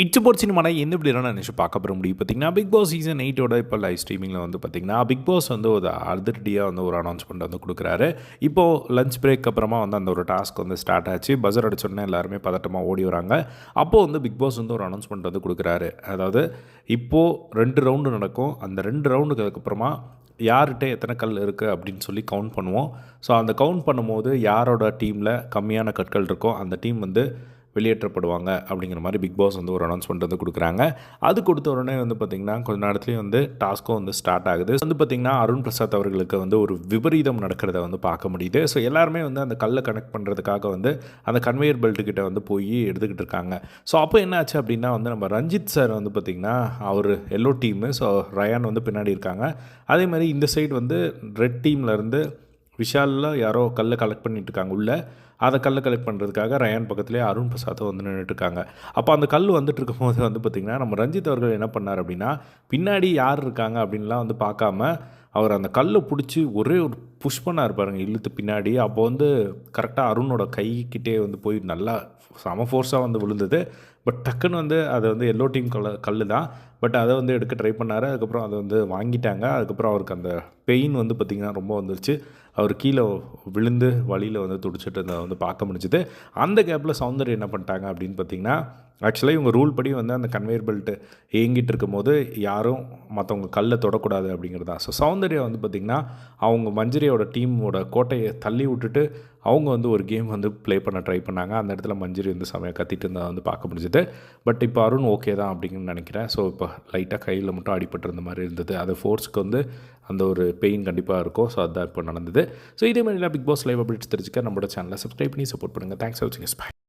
It's போர் சினிமாவில் எந்த இப்படிலாம் நினச்சி பார்க்க போகிற முடியும்? பார்த்தீங்கன்னா பிக் பாஸ் சீசன் எயிட்டோட இப்போ லைவ் ஸ்ட்ரீமிங்கில் வந்து பார்த்தீங்கன்னா பிக் பாஸ் வந்து ஒரு அதிரடியாக வந்து ஒரு அனௌன்ஸ்மெண்ட் வந்து கொடுக்குறாரு. இப்போது லஞ்ச் பிரேக் அப்புறமா வந்து அந்த ஒரு டாஸ்க் வந்து ஸ்டார்ட் ஆச்சு. பஸர் அடிச்சோடனே எல்லாருமே பதட்டமாக ஓடி வராங்க. அப்போது வந்து பிக் பாஸ் வந்து ஒரு அனௌன்ஸ்மெண்ட் வந்து கொடுக்குறாரு. அதாவது இப்போது ரெண்டு ரவுண்டு நடக்கும். அந்த ரெண்டு ரவுண்டுக்கு அதுக்கப்புறமா யார்கிட்ட எத்தனை கல் இருக்குது அப்படின்னு சொல்லி கவுண்ட் பண்ணுவோம். ஸோ அந்த கவுண்ட் பண்ணும்போது யாரோட டீமில் கம்மியான கற்கள் இருக்கோ அந்த டீம் வந்து வெளியேற்றப்படுவாங்க அப்படிங்கிற மாதிரி பிக் பாஸ் வந்து ஒரு அனௌன்ஸ்மெண்ட் வந்து கொடுக்குறாங்க. அது கொடுத்த உடனே வந்து பார்த்திங்கன்னா கொஞ்ச நேரத்துலேயும் வந்து டாஸ்க்கும் வந்து ஸ்டார்ட் ஆகுது. வந்து பார்த்திங்கன்னா அருண் பிரசாத் அவர்களுக்கு வந்து ஒரு விபரீதம் நடக்கிறத வந்து பார்க்க முடியுது. ஸோ எல்லாருமே வந்து அந்த கல்லை கனெக்ட் பண்ணுறதுக்காக வந்து அந்த கன்வேயர் பெல்ட்டுக்கிட்ட வந்து போய் எடுத்துக்கிட்டு இருக்காங்க. ஸோ அப்போ என்ன ஆச்சு அப்படின்னா வந்து நம்ம ரஞ்சித் சார் வந்து பார்த்திங்கன்னா அவர் எல்லோ டீமு ஸோ ரயான் வந்து பின்னாடி இருக்காங்க. அதே மாதிரி இந்த சைடு வந்து ரெட் டீம்லேருந்து விஷாலில் யாரோ கல்லை கலெக்ட் பண்ணிட்டு இருக்காங்க உள்ள. அதை கல்லை கலெக்ட் பண்ணுறதுக்காக ரயான் பக்கத்துலேயே அருண் பிரசாத்தும் வந்து நின்றுட்டுருக்காங்க அப்போ அந்த கல் வந்துட்டு இருக்கும்போது வந்து பார்த்திங்கன்னா நம்ம ரஞ்சித் அவர்கள் என்ன பண்ணார் அப்படின்னா பின்னாடி யார் இருக்காங்க அப்படின்லாம் வந்து பார்க்காம அவர் அந்த கல்லை பிடிச்சி ஒரே ஒரு புஷ் பண்ணார் பாருங்கள் இழுத்து பின்னாடி. அப்போ வந்து கரெக்டாக அருணோட கைக்கிட்டே வந்து போய் நல்லா செம ஃபோர்ஸாக வந்து விழுந்தது. பட் டக்குன்னு வந்து அது வந்து எல்லோ டீம் கல் கல் தான் பட் அதை வந்து எடுக்க ட்ரை பண்ணார். அதுக்கப்புறம் அதை வந்து வாங்கிட்டாங்க. அதுக்கப்புறம் அவருக்கு அந்த பெயின் வந்து பார்த்திங்கன்னா ரொம்ப வந்துருச்சு. அவர் கீழே விழுந்து வழியில் வந்து துடிச்சிட்டு இருந்ததை வந்து பார்க்க முடிஞ்சுது. அந்த கேப்பில் சௌந்தர்யம் என்ன பண்ணிட்டாங்க அப்படின்னு பார்த்தீங்கன்னா ஆக்சுவலாக இவங்க ரூல் படி வந்து அந்த கன்வேயர் பெல்ட்டு இயங்கிட்டு இருக்கும்போது யாரும் மற்றவங்க கல்லை தொடக்கூடாது அப்படிங்கிறது? தான் ஸோ சௌந்தர்யா வந்து பார்த்திங்கன்னா அவங்க மஞ்சரியோட டீமோட கோட்டையை தள்ளி விட்டுட்டு அவங்க வந்து ஒரு கேம் வந்து ப்ளே பண்ண ட்ரை பண்ணாங்க. அந்த இடத்துல மஞ்சரி வந்து செமையாக கத்திட்டு இருந்தால் வந்து பார்க்க முடிஞ்சுது. பட் இப்போ அருண் ஓகே தான் அப்படின்னு நினைக்கிறேன். ஸோ இப்போ லைட்டாக கையில் மட்டும் அடிபட்டிருந்த மாதிரி இருந்தது. அது ஃபோர்ஸ்க்கு வந்து அந்த ஒரு பெயின் கண்டிப்பாக இருக்கும். ஸோ அதுதான் இப்போ நடந்தது. ஸோ இதே மாதிரிலாம் பிக் பாஸ் லைவ் அப்டேட்ஸ் தெரிஞ்சுக்க நம்மளோட சேனலை சப்ஸ்கிரைப் பண்ணி சப்போர்ட் பண்ணுங்கள் தேங்க்ஸ் ஃபார் வாட்சிங் பை